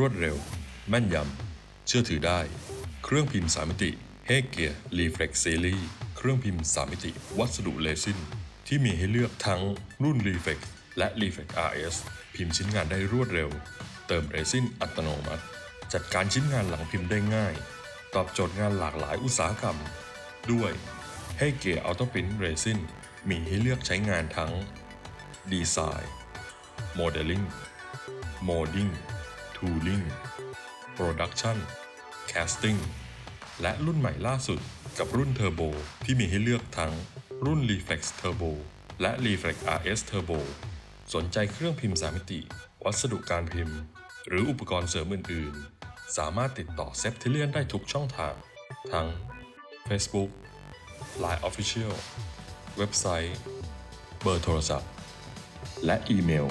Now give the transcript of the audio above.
รวดเร็ว แม่นยำ เชื่อถือได้ เครื่องพิมพ์สามมิติเฮเกียรีเฟล็กซีรีเครื่องพิมพ์สามมิติ วัสดุเลซินที่มีให้เลือกทั้งรุ่น r e f l e x และ r e f l e x RS พิมพ์ชิ้นงานได้รวดเร็ว เติมเรซินอัตโนมัติ จัดการชิ้นงานหลังพิมพ์ได้ง่าย ตอบโจทย์งานหลากหลายอุตสาหกรรม ด้วยให้เกียร์อัลโตปินเรซินมีให้เลือกใช้งานทั้งดีไซน์โมเดลลิ่งโมดิ้ง ทูลิงโปรดักชันแคสติ้งและรุ่นใหม่ล่าสุดกับรุ่นเทอร์โบที่มีให้เลือกทั้งรุ่น Reflex Turbo และ Reflex RS Turbo สนใจเครื่องพิมพ์สามมิติ วัสดุการพิมพ์ หรืออุปกรณ์เสริมอื่น ๆ สามารถติดต่อเซฟทิเลียนได้ทุกช่องทาง ทั้ง Facebook Line Official เว็บไซต์ เบอร์โทรศัพท์ และอีเมล